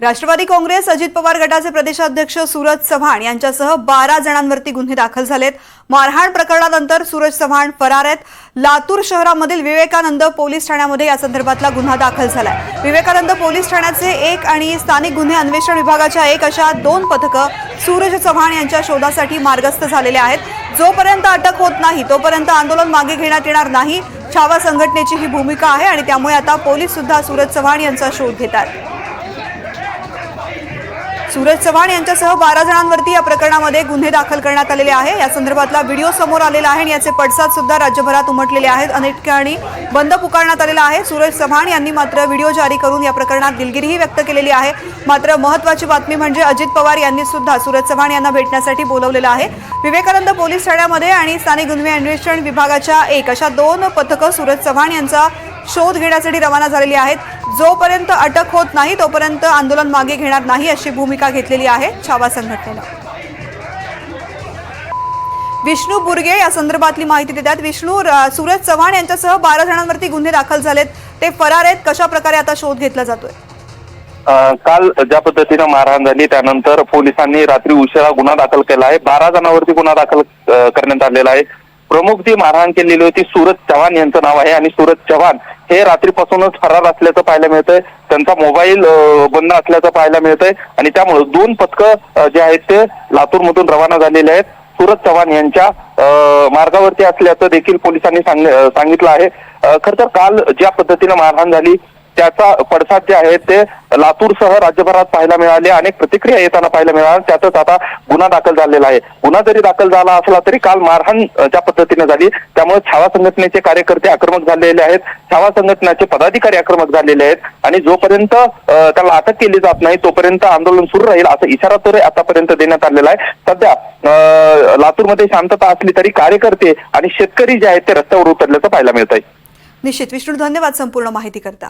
राष्ट्रवादी काँग्रेस अजित पवार गटाचे प्रदेशाध्यक्ष सूरज चव्हाण यांच्यासह बारा जणांवरती गुन्हे दाखल झालेत. मारहाण प्रकरणानंतर सूरज चव्हाण फरार आहेत. लातूर शहरामधील विवेकानंद पोलीस ठाण्यामध्ये या संदर्भातला गुन्हा दाखल झालाय. विवेकानंद पोलीस ठाण्याचे एक आणि स्थानिक गुन्हे अन्वेषण विभागाच्या एक अशा दोन पथकं सूरज चव्हाण यांच्या शोधासाठी मार्गस्थ झालेले आहेत. जोपर्यंत अटक होत नाही तोपर्यंत आंदोलन मागे घेण्यात येणार नाही. छावा संघटनेची ही भूमिका आहे आणि त्यामुळे आता पोलीस सुद्धा सूरज चव्हाण यांचा शोध घेतात. सूरज चव्हाण यांच्यासह बारा जणांवरती या प्रकरणामध्ये गुन्हे दाखल करण्यात आलेले आहे. या संदर्भातला व्हिडिओ समोर आलेला आहे आणि याचे पडसाद सुद्धा राज्यभरात उमटलेले आहेत. अनेक ठिकाणी बंद पुकारण्यात आलेला आहे. सूरज चव्हाण यांनी मात्र व्हिडिओ जारी करून या प्रकरणात दिलगिरीही व्यक्त केलेली आहे. मात्र महत्वाची बातमी म्हणजे अजित पवार यांनी सुद्धा सूरज चव्हाण यांना भेटण्यासाठी बोलवलेलं आहे. विवेकानंद पोलीस ठाण्यामध्ये आणि स्थानिक गुन्हे अन्वेषण विभागाच्या एक अशा दोन पथकं सूरज चव्हाण यांचा शोध घेण्यासाठी रवाना झालेली आहेत. जोपर्यंत अटक होत नाही तोपर्यंत आंदोलन मागे घेणार नाही अशी भूमिका घेतलेली आहे छावा संघटनेनं. विष्णू बुर्गे या संदर्भातली माहिती देतात. विष्णू सूरज चव्हाण यांच्यासह बारा जणांवरती गुन्हे दाखल झालेत. ते फरार आहेत. कशा प्रकारे आता शोध घेतला जातोय? काल ज्या पद्धतीनं मारहाण झाली त्यानंतर पोलिसांनी रात्री उशिरा गुन्हा दाखल केला आहे. बारा जणांवरती गुन्हा दाखल करण्यात आलेला आहे. प्रमुख जी मारहाण केलेली होती सूरज चव्हाण यांचं नाव आहे. आणि सूरज चव्हाण हे रात्रीपासूनच फरार असल्याचं पाहायला मिळतंय. त्यांचा मोबाईल बंद असल्याचं पाहायला मिळतंय. आणि त्यामुळे दोन पथकं जे आहेत ते लातूरमधून रवाना झालेले आहेत. सूरज चव्हाण यांच्या मार्गावरती असल्याचं देखील पोलिसांनी सांग- सांगितलं आहे. खर तर काल ज्या पद्धतीनं मारहाण झाली त्याचा पडसाद जे आहे ते लातूरसह राज्यभरात पाहायला मिळाले. अनेक प्रतिक्रिया येताना पाहायला मिळाल्या त्यातच आता गुन्हा दाखल झालेला आहे. गुन्हा जरी दाखल झाला असला तरी काल मारहाण ज्या पद्धतीने झाली त्यामुळे छावा संघटनेचे कार्यकर्ते आक्रमक झालेले आहेत. छावा संघटनेचे पदाधिकारी आक्रमक झालेले आहेत. आणि जोपर्यंत त्याला अटक केली जात नाही तोपर्यंत आंदोलन सुरू राहील असा इशारा तर आतापर्यंत देण्यात आलेला आहे. सध्या लातूरमध्ये शांतता असली तरी कार्यकर्ते आणि शेतकरी जे आहेत ते रस्त्यावर उतरल्याचं पाहायला मिळत आहे निश्चित. विष्णू धन्यवाद संपूर्ण माहिती करता